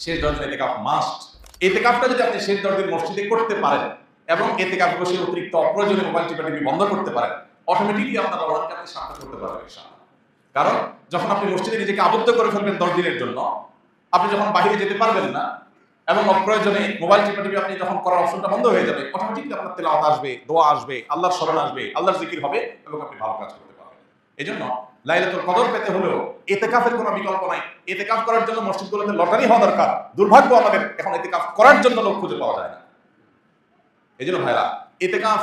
শেষ দশ দিন এতেকাফ মাস্ট এতেকাফটা যদি আপনি শেষ দশ মসজিদে করতে পারেন এবং এতেকাফ বসে অতিরিক্ত অপ্রয়োজনীয় মোবাইল টিপা টিপি বন্ধ করতে পারেন অটোমেটিকলি আপনার রমজানকে আপনি সার্থক করতে পারবেন। কারণ যখন আপনি মসজিদে নিজেকে আবদ্ধ করে ফেলবেন দশ দিনের জন্য, আপনি যখন বাইরে যেতে পারবেন না এবং অপ্রয়োজনে মোবাইল টিপা টিপি আপনি যখন করার অপশনটা বন্ধ হয়ে যাবে অটোমেটিকলি আপনার তেলাওয়াত আসবে, দোয়া আসবে, আল্লাহর স্মরণ আসবে, আল্লাহর জিকির হবে এবং আপনি ভালো কাজ করতে পারবেন এই জন্য লাইলাতুল কদর পেতে হলেও এতেকাফের কোনো বিকল্প নাই। এতেকাফ করার জন্য মসজিদগুলোতে লটারি হওয়া দরকার। দুর্ভাগ্য আমাদের এখন এতেকাফ করার জন্য লোক খুঁজে পাওয়া যায় না। এই জন্য ভাইরা এতেকাফ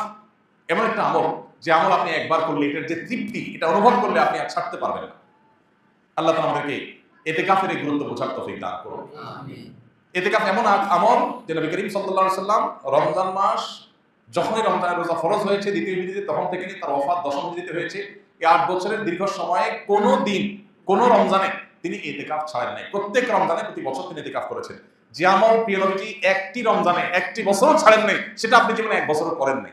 এমন একটা আমল যে আমল আপনি একবার করলে এটার যে তৃপ্তি এটা অনুভব করলে আপনি আর ছাড়তে পারবেন না। আল্লাহ তাআলা আমাদেরকে এতেকাফের এই গুরুত্ব বোঝার তৌফিক দান করুন। এতেকাফ এমন আমল যে নবী করিম সাল্লাল্লাহু আলাইহি সাল্লাম রমজান মাস যখনই রমজানের রোজা ফরজ হয়েছে দ্বিতীয় হিজরিতে তখন থেকে তার ওফাত দশম হিজরিতে হয়েছে। এই আট বছরের দীর্ঘ সময়ে কোনো দিন কোনো রমজানে তিনি এতেকাফ ছাড়েন নাই। প্রত্যেক রমজানে প্রতি বছর তিনি এতেকাফ করেছেন। যে আমল প্রিয় নবীজি একটি রমজানে একটি বছরও ছাড়েন নাই, সেটা আপনি জীবনে এক বছরও করেন নাই।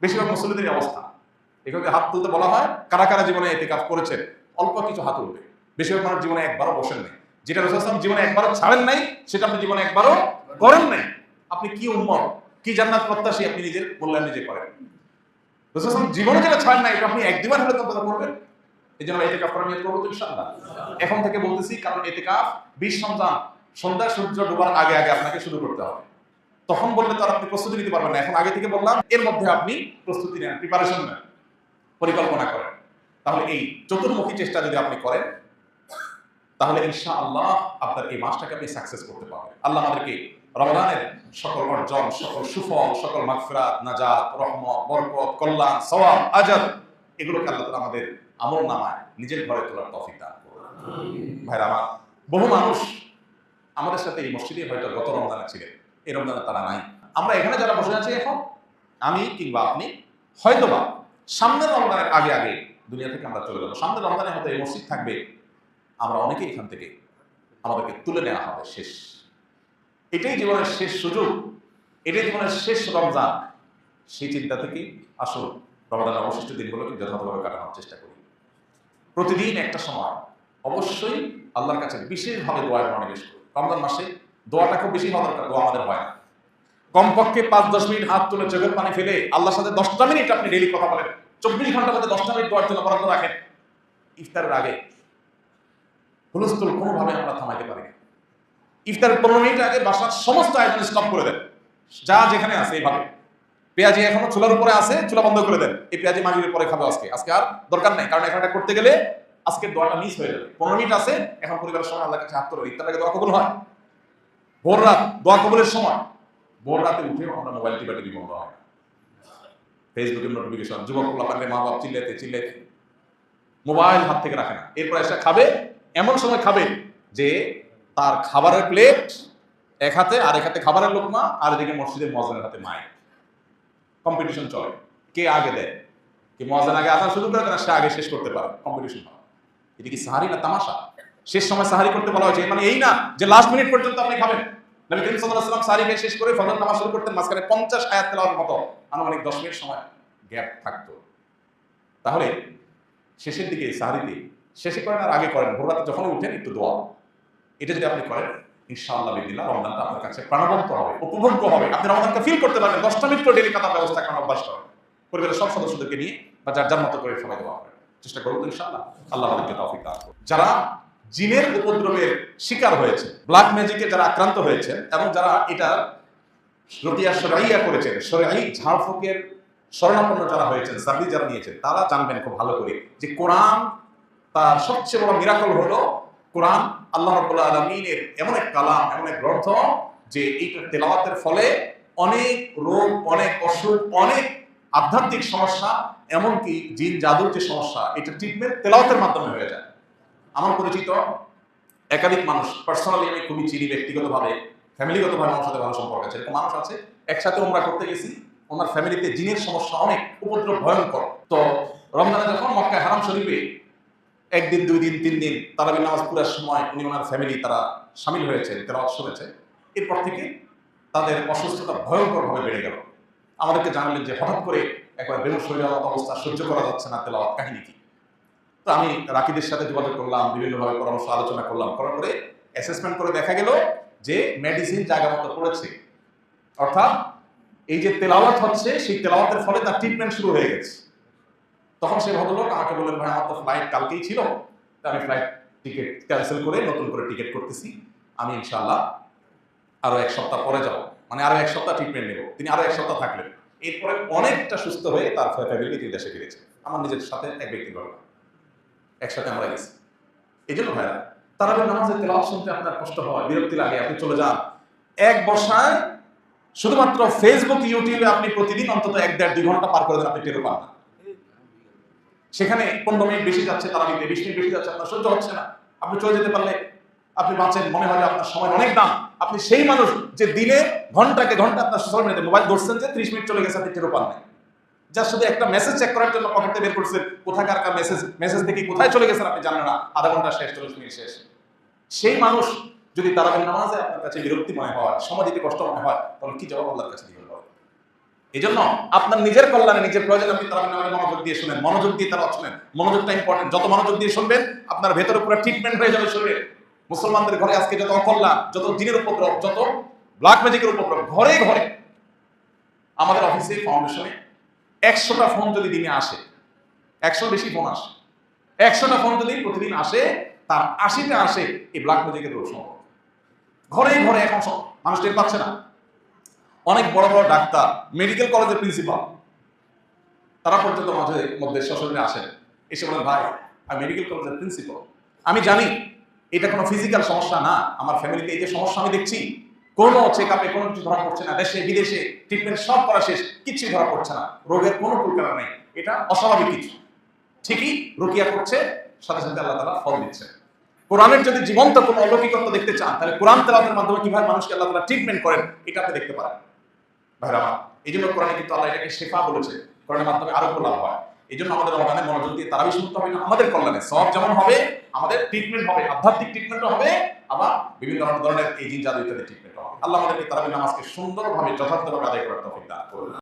বেশিরভাগ মুসলিমদের অবস্থা। এখানে হাত তুলতে বলা হয়, কারা কারা জীবনে এতেকাফ করেছেন? অল্প কিছু হাত উঠবে। বেশিরভাগ মানুষ জীবনে একবারও বসেন নাই। যেটা রসুল ইসলাম জীবনে একবারও ছাড়েন নাই, সেটা আপনি জীবনে একবারও করেন নাই। আপনি কি উম্মত? কি জান্নাত প্রত্যাশী আপনি নিজের? মূল্যায়ন নিজে করেন। জীবনে যেটা ছাড়েন নাই, এটা আপনি এক দুবার হলে তখন করবেন এই জন্য এতেকাফ করার নিয়ত করব তো ইনশাআল্লাহ। এখন থেকে বলতেছি, কারণ এতেকাফ বিশ রমজান, সন্ধ্যা, সূর্য ডোবার আগে আগে আপনাকে শুরু করতে হবে। তখন বললে তো আপনি প্রস্তুতি নিতে পারবেন না। এখন আগে থেকে বললাম, এর মধ্যে আপনি প্রস্তুতি নেন প্রিপারেশন নেন, পরিকল্পনা করেন। তাহলে এই চতুর্মুখী চেষ্টা যদি আপনি করেন, তাহলে ইনশা আল্লাহ আপনার এই মাসটাকে আপনি সাকসেস করতে পারবেন। আল্লাহ আমাদেরকে রমজানের সকল অর্জন সকল সুফল সকল মাগফিরাত নাজাত রহমত বরকত কল্যাণ সওয়াব আজাদ এগুলোকে আল্লাহ তাআলা আমাদের আমল নামায় নিজের ঘরে তোলার তৌফিক দান ভাইরা আমার বহু মানুষ আমাদের সাথে এই মসজিদে হয়তো গত রমজানে ছিলেন এই রমজানে তারা নাই। আমরা এখানে যারা বসে আছি এখন আমি কিংবা আপনি হয়তোবা সামনের রমজানের আগে আগে দুনিয়া থেকে আমরা চলে যাব। সামনের রমজানে হয়তো এই মসজিদ থাকবে আমরা অনেকেই এখান থেকে আমাদেরকে তুলে নেওয়া হবে শেষ। এটাই জীবনের শেষ সুযোগ। এটাই জীবনের শেষ রমজান। সেই চিন্তা থেকে আসল রমজানের অবশিষ্ট দিনগুলোকে যথাযথভাবে কাটানোর চেষ্টা করি। প্রতিদিন একটা সময়, অবশ্যই আল্লাহর কাছে বিশেষভাবে দোয়ার মনোনিবেশ করি রমজান মাসে দোয়াটা খুব বেশি হওয়া দরকার, দোয়া আমাদের হয় না। কমপক্ষে পাঁচ দশ মিনিট হাত তুলে চোখের পানি ফেলে আল্লাহর সাথে দশটা মিনিট আপনি ডেলি কথা বলেন। চব্বিশ ঘণ্টার মধ্যে দশটা মিনিট দোয়ার জন্য বরাদ্দ রাখেন। ইফতারের আগে হুলস্থুল কোনোভাবে আমরা থামাইতে পারি না। ইফতারের পনেরো মিনিট আগে বাসার সমস্ত আয়োজন স্টপ করে দেন। যা যেখানে আছে এইভাবে পেঁয়াজি এখনও চুলার উপরে আছে, চুলা বন্ধ করে দেন। এই পেঁয়াজি মাগরিবের পরে খাবে আজকে। আজকে আর দরকার নেই, কারণ এখানটা করতে গেলে আজকে দোয়াটা মিস হয়ে যাবে। পনেরো মিনিট আছে, এখন পরিবারের সময় আল্লাহ কাছে হাত ইফতার আগে দোয়া কবুল হয়। ভোর রাত, দোয়া কবুলের সময়। ভোর রাতে উঠে আমরা মোবাইল টিপা টিপি বন্ধ হয় ফেসবুকের নোটিফিকেশন যুবক পোলা পারলে মা বাপ চিল্লাতে চিল্লাতে মোবাইল হাত থেকে রাখে না। এরপর এসে খাবে, এমন সময় খাবে যে তার খাবারের প্লেট এক হাতে, আর এক হাতে খাবারের লোকমা, আর এদিকে মসজিদের মজানের হাতে মায় কম্পিটিশন চলে। কে আগে দেয়? কে মজান আগে আসা শুরু করে সে আগে শেষ করতে পারে? কম্পিটিশন হয়। এটা কি সাহারি না তামাশা? শেষ সময় সাহারি করতে বলা হয়েছে। মানে এই না যে লাস্ট মিনিট পর্যন্ত আপনি খাবেন। নবী করিম সাল্লাল্লাহু আলাইহি সাহারি শেষ করে ফজর নামাজ শুরু করতেন, মাঝখানে 50 আয়াত তেলাওয়াতের মতো। আনুমানিক 10 মিনিট সময় গ্যাপ থাকতো। তাহলে শেষের দিকে সাহারিতে, শেষে করেন আর আগে করেন। ভোর রাতে যখন উঠেন, একটু দোয়া। এটা যদি আপনি করেন, ইনশাআল্লাহ বিদিল্লাহ রমজানটা আপনার কাছে প্রাণবন্ত হবে, উপভোগ্য হবে। আপনি রমজানকে ফিল করতে পারবেন, দশটা মিনিট করে ডেলি কাতার ব্যবস্থা করার অভ্যাস করেন পরিবারের সব সদস্যদেরকে নিয়ে বা যার যার মতো করে সময় দেওয়া হবে। চেষ্টা করব তো ইনশাআল্লাহ। আল্লাহ আমাদেরকে তৌফিক দান যারা জিনের উপদ্রবের শিকার হয়েছে ব্ল্যাক ম্যাজিকে যারা আক্রান্ত হয়েছে এবং যারা এটা রতিয়া সরাইয়া করেছেন সরাই ঝাড়ফুকের শরণাপন্ন যারা হয়েছেন সার্ভিস যারা নিয়েছেন, তারা জানবেন খুব ভালো করে যে কোরআন তার সবচেয়ে বড় মিরাকল হলো কোরআন আল্লাহ রাব্বুল আলামিনের এমন এক কালাম, এমন এক গ্রন্থ যে এইটা তেলাওয়াতের ফলে অনেক রোগ, অনেক অসুখ, অনেক আধ্যাত্মিক সমস্যা, এমনকি জিন জাদুর যে সমস্যা, এটা ট্রিটমেন্ট তেলাওয়াতের মাধ্যমে হয়ে যায়। আমার পরিচিত একাধিক মানুষ পার্সোনালি আমি খুবই চিনি ব্যক্তিগতভাবে ফ্যামিলিগতভাবে আমার সাথে ভালো সম্পর্ক আছে, এরকম মানুষ আছে, একসাথে আমরা করতে গেছি, ওনার ফ্যামিলিতে জিনের সমস্যা অনেক, উপদ্রব ভয়ঙ্কর। তো রমজানে যখন মক্কায় হারাম শরীফে একদিন দুই দিন তিন দিন তারাবি নামাজ পুরার সময় উনি ওনার ফ্যামিলি তারা সামিল হয়েছে তেরাওয়াত শুনেছে এরপর থেকে তাদের অসুস্থতা ভয়ঙ্করভাবে বেড়ে গেল। আমাদেরকে জানালেন যে হঠাৎ করে একবার শরীরের মতো অবস্থা, সহ্য করা যাচ্ছে না তেলাওয়াত কাহিনী কি? তো আমি রাকিদের সাথে যোগাযোগ করলাম, বিভিন্নভাবে পরামর্শ আলোচনা করলাম। করার পরে অ্যাসেসমেন্ট করে দেখা গেল যে মেডিসিন জায়গা মতো পড়েছে। অর্থাৎ এই যে তেলাওয়াত হচ্ছে, সেই তেলাওয়াতের ফলে তার ট্রিটমেন্ট শুরু হয়ে গেছে। তখন সে ভদ্রলোক আমাকে বললেন, ভাই, আমার তো ফ্লাইট কালকেই ছিল। আমি ফ্লাইট টিকিট ক্যান্সেল করে নতুন করে টিকিট করতেছি। আমি ইনশাআল্লাহ আরও এক সপ্তাহ পরে যাব। মানে আরও এক সপ্তাহ ট্রিটমেন্ট নেব। তিনি আরও এক সপ্তাহ থাকলেন। এরপরে অনেকটা সুস্থ হয়ে তার ফ্যামিলি তিনি দেশে ফিরেছে আমার নিজের সাথে এক ব্যক্তির ঘটনা। একসাথে আমরা গেছি। এই জন্য ভাইরা তারা নামাজের তেলাওয়াত শুনতে আপনার কষ্ট হয়, বিরক্তি লাগে, আপনি চলে যান। এক বসায় শুধুমাত্র ফেসবুক ইউটিউবে আপনি প্রতিদিন অন্তত এক দেড় দুই ঘণ্টা পার করে দেন, আপনি টেরও পান না। সেখানে পনেরো মিনিট বেশি যাচ্ছে তারা মিনিট বিশ মিনিট বেশি যাচ্ছে, আপনার সহ্য হচ্ছে না। আপনি চলে যেতে পারলে আপনি বাঁচেন, মনে হয় আপনার সময় অনেক দাম। আপনি সেই মানুষ যে দিনে ঘন্টাকে ঘণ্টা আপনার সোশ্যাল মিডিয়াতে মোবাইল ধরছেন যে ত্রিশ মিনিট চলে গেছে, আপনি টেরও পান নাই। যা শুধু একটা মেসেজ চেক করার জন্য পকেটে বের করছেন কোথাকার কার মেসেজ মেসেজ দেখি কোথায় চলে গেছেন আপনি জানেন না, আধা ঘণ্টা শেষ, চল্লিশ মিনিট শেষ। সেই মানুষ যদি তারাবির নামাজে আপনার কাছে বিরক্তি মনে হয় সময় দিতে কষ্ট মনে হয়, তাহলে কি জবাব আল্লাহর কাছে বলেন? এই জন্য আপনার নিজের কল্যাণে, নিজের প্রয়োজন আপনি নামাজে মনোযোগ দিয়ে শুনেন। মনোযোগ দিয়ে তারা শুনেন। মনোযোগটা ইম্পর্টেন্ট যত মনোযোগ দিয়ে শুনবেন, আপনার ভেতরে পুরো ট্রিটমেন্ট হয়ে যাবে শরীরে। মুসলমানদের ঘরে আজকে যত অকল্যাণ, যত দিনের উপদ্রব, যত ব্ল্যাক ম্যাজিকের উপদ্রব, ঘরে ঘরে আমাদের অফিসে ফাউন্ডেশনে একশোটা ফোন যদি দিনে আসে একশো বেশি ফোন আসে, একশোটা ফোন যদি প্রতিদিন আসে, তার আশিটা আসে, এই ব্ল্যাক ম্যাজিকের সম্পর্কে ঘরে ঘরে এখন মানুষ টের পাচ্ছে না। অনেক বড় বড় ডাক্তার মেডিকেল কলেজের প্রিন্সিপাল তারা পর্যন্ত মাঝে মধ্যে সশরীরে আসেন। এসে বলেন, ভাই, আমি মেডিকেল কলেজের প্রিন্সিপাল আমি জানি এটা কোনো ফিজিক্যাল সমস্যা না। আমার ফ্যামিলিতে এই যে সমস্যা আমি দেখছি, কোনো চেক আপে কোনো কিছু ধরা পড়ছে না। দেশে, বিদেশে ট্রিটমেন্ট সব করা শেষ কিছুই ধরা পড়ছে না। রোগের কোনো কুলকারা নেই। এটা অস্বাভাবিক কিছু। ঠিকই রুকিয়া করছে, সাথে সাথে আল্লাহ তালা ফল দিচ্ছে। কোরআনের যদি জীবন্ত কোনো অলৌকিকত্ব দেখতে চান, তাহলে কোরআন তেলাওয়াতের মাধ্যমে কীভাবে মানুষকে আল্লাহ তালা ট্রিটমেন্ট করেন, এটা আপনি দেখতে পারেন। ভাইরা এই জন্য কোরআনে কিন্তু আল্লাহ এটাকে শেফা বলেছে। কোরআনের মাধ্যমে আরও লাভ হয়। এই জন্য আমাদের রমাদানে মনোযোগ দিয়ে তারাবি শুনতে হবে না, আমাদের কল্যাণে। সব যেমন হবে, আমাদের ট্রিটমেন্ট হবে, আধ্যাত্মিক ট্রিটমেন্ট হবে, আবার বিভিন্ন ধরনের এই জিন জাদু ইত্যাদি ট্রিটমেন্ট হবে। আল্লাহ আমাদেরকে তারাবি নামাজকে সুন্দরভাবে যথার্থভাবে আদায় করার তফিক দান